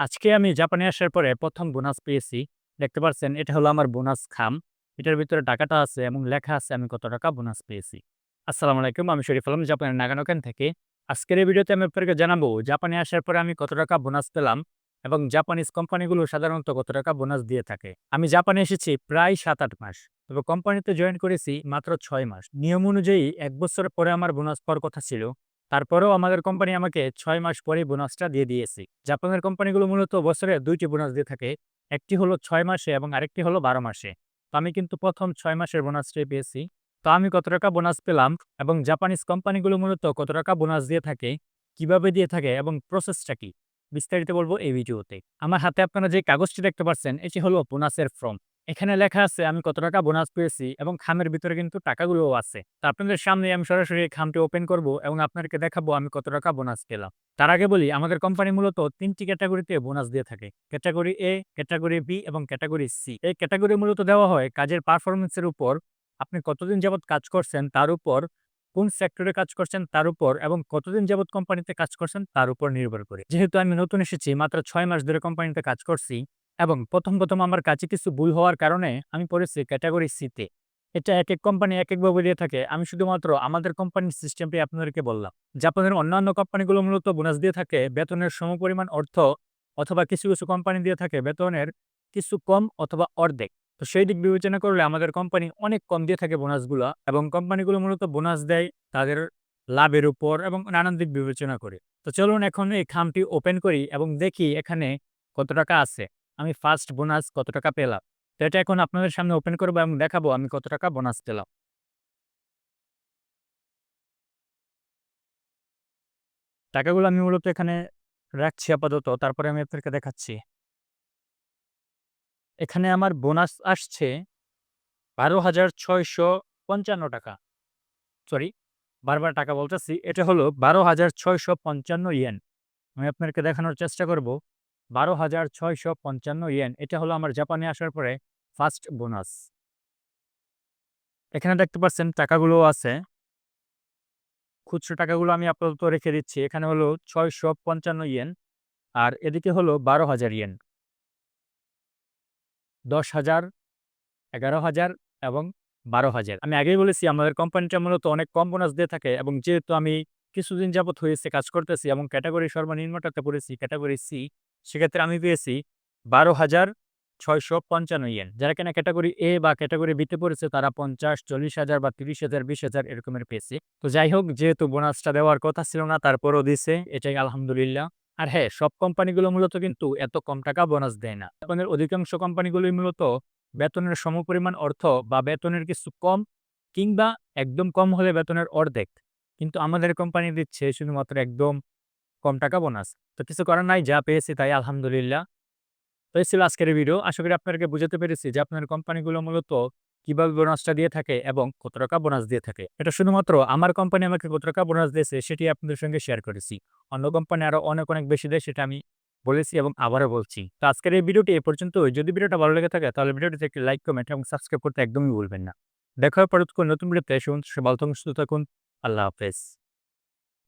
আজকে আমি জাপানে আসার পরে প্রথম বোনাস পেয়েছি। দেখতে পারছেন, এটা হলো আমার বোনাস খাম। এটার ভিতরে টাকাটা আছে এবং লেখা আছে আমি কত টাকা বোনাস পেয়েছি। আসসালামু আলাইকুম। আমি শরীফ আলম, জাপানের নাগানোকেন থেকে। আজকের এই ভিডিওতে আমি আপনাদেরকে জানাব, জাপানে আসার পরে আমি কত টাকা বোনাস পেলাম এবং জাপানিজ কোম্পানিগুলো সাধারণত কত টাকা বোনাস দিয়ে থাকে। আমি জাপানে এসেছি প্রায় ৭-৮ মাস। তবে কোম্পানিতে জয়েন করেছি মাত্র ছয় মাস। নিয়ম অনুযায়ী এক বছর পরে আমার বোনাস পাওয়ার কথা ছিল। তারপরেও আমাদের কোম্পানি আমাকে ছয় মাস পরে বোনাসটা দিয়ে দিয়েছে। জাপানের কোম্পানিগুলো মূলত বছরে দুইটি বোনাস দিয়ে থাকে। একটি হলো ছয় মাসে এবং আরেকটি হলো ১২ মাসে। তো আমি কিন্তু ১ম ৬ মাসের বোনাসটাই পেয়েছি। তো আমি কত টাকা বোনাস পেলাম এবং জাপানিজ কোম্পানিগুলো মূলত কত টাকা বোনাস দিয়ে থাকে, কীভাবে দিয়ে থাকে এবং প্রসেসটা কি? বিস্তারিত বলব এই ভিডিওতে। আমার হাতে আপনারা যে কাগজটি দেখতে পাচ্ছেন এটি হলো বোনাসের ফর্ম। এখানে লেখা আছে আমি কত টাকা বোনাস পেয়েছি এবং খামের ভিতরে কিন্তু টাকাগুলোও আছে। তো আপনাদের সামনে আমি সরাসরি এই খামটি ওপেন করব এবং আপনাদেরকে দেখাবো আমি কত টাকা বোনাস পেলাম। তার আগে বলি আমাদের কোম্পানি মূলত তিনটি ক্যাটাগরিতে বোনাস দিয়ে থাকে। ক্যাটাগরি এ, ক্যাটাগরি বি এবং ক্যাটাগরি সি। এই ক্যাটাগরি মূলত দেওয়া হয় কাজের পারফরম্যান্স এর উপর, আপনি কতদিন যাবৎ কাজ করছেন তার উপর, কোন সেক্টরে কাজ করছেন তার উপর এবং কতদিন যাবৎ কোম্পানিতে কাজ করছেন তার উপর নির্ভর করে। যেহেতু আমি নতুন এসেছি মাত্র ছয় মাস ধরে কোম্পানিতে কাজ করছি এবং ১ম, ১ম আমার কাছে কিছু ভুল হওয়ার কারণে আমি পড়েছি ক্যাটেগরি সিতে। এটা এক এক কোম্পানি এক একভাবে দিয়ে থাকে। আমি শুধুমাত্র আমাদের কোম্পানির সিস্টেমটি আপনাদেরকে বললাম। জাপানের অন্যান্য কোম্পানিগুলো মূলত বোনাস দিয়ে থাকে বেতনের সমপরিমাণ অর্থ অথবা কিছু, কিছু কোম্পানি দিয়ে থাকে বেতনের কিছু কম অথবা অর্ধেক। তো সেই দিক বিবেচনা করলে আমাদের কোম্পানি অনেক কম দিয়ে থাকে বোনাসগুলা এবং কোম্পানিগুলো মূলত বোনাস দেয় তাদের লাভের উপর এবং নানান দিক বিবেচনা করে। তো চলুন এখন এই খামটি ওপেন করি এবং দেখি এখানে কত টাকা আছে। আমি ফার্স্ট বোনাস কত টাকা পেলাম। তো এটা এখন আপনাদের সামনে ওপেন করব এবং দেখাবো আমি কত টাকা বোনাস পেলাম। টাকাগুলো আমি মূলত এখানে রাখছি আপাতত। তারপরে আমি আপনাদেরকে দেখাচ্ছি। এখানে আমার বোনাস আসছে ১২,৬৫৫ টাকা। সরি, বারবার টাকা বলতেছি। এটা হলো ১২,৬৫৫ ইয়েন। আমি আপনাদেরকে দেখানোর চেষ্টা করব। ১২,৬৫৫ ইয়েন। এটা হলো আমার জাপানে আসার পরে ফার্স্ট বোনাস। এখানে দেখতে পাচ্ছেন টাকাগুলো আছে। খুচরো টাকাগুলো আমি আপাতত রেখে দিচ্ছি। এখানে হলো ৬৫৫ ইয়েন আর এদিকে হলো ১২,০০০ ইয়েন। দশ হাজার এগারো হাজার এবং ১২,০০০। আমি আগেই বলেছি আমাদের কোম্পানিটা মূলত অনেক কম বোনাস দিয়ে থাকে এবং যেহেতু আমি কিছুদিন যাবৎ হয়েছে কাজ করতেছি এবং ক্যাটাগরি সর্বনিম্নটাতে পড়েছি ক্যাটাগরি সি। সেক্ষেত্রে আমি পেয়েছি ১২,৬৫৫ ইয়েন। যারা কেনা ক্যাটাগরি এ বা ক্যাটাগরি বিতে পড়েছে তারা ৫০, ৪০,০০০ বা তিরিশ হাজার বিশ হাজার এরকমের পেয়েছে। তো যাই হোক যেহেতু বোনাসটা দেওয়ার কথা ছিল না তারপরও দিছে। এটাই আলহামদুলিল্লাহ। আর হ্যাঁ, সব কোম্পানিগুলো মূলত কিন্তু এত কম টাকা বোনাস দেয় না। জাপানের অধিকাংশ কোম্পানিগুলোই মূলত বেতনের সমপরিমাণ অর্থ বা বেতনের কিছু কম কিংবা একদম কম হলে বেতনের অর্ধেক। কিন্তু আমাদের কোম্পানি দিচ্ছে শুধুমাত্র একদম কম টাকা বোনাস। তো কিছু করার নাই যা পেয়েছি তাই আলহামদুলিল্লাহ। তো এই ছিল আজকের ভিডিও। আশা করি আপনাদেরকে বুঝাতে পেরেছি যে আপনার কোম্পানিগুলো মূলত কীভাবে বোনাসটা দিয়ে থাকে এবং কত টাকা বোনাস দিয়ে থাকে। এটা শুধুমাত্র আমার কোম্পানি আমাকে কত টাকা বোনাস দিয়েছে সেটি আপনাদের সঙ্গে শেয়ার করেছি। অন্য কোম্পানি আরও অনেক, অনেক বেশি দেয় সেটা আমি বলেছি এবং আবারও বলছি। তো আজকের এই ভিডিওটি এ পর্যন্তই। যদি ভিডিওটা ভালো লেগে থাকে তাহলে ভিডিওটিতে একটি লাইক, কমেন্ট এবং সাবস্ক্রাইব করতে একদমই ভুলবেন না। দেখা হবে পরবর্তী নতুন ভিডিওতে। পর্যন্ত সবাই ভালো থাকুন। আল্লাহ হাফেজ।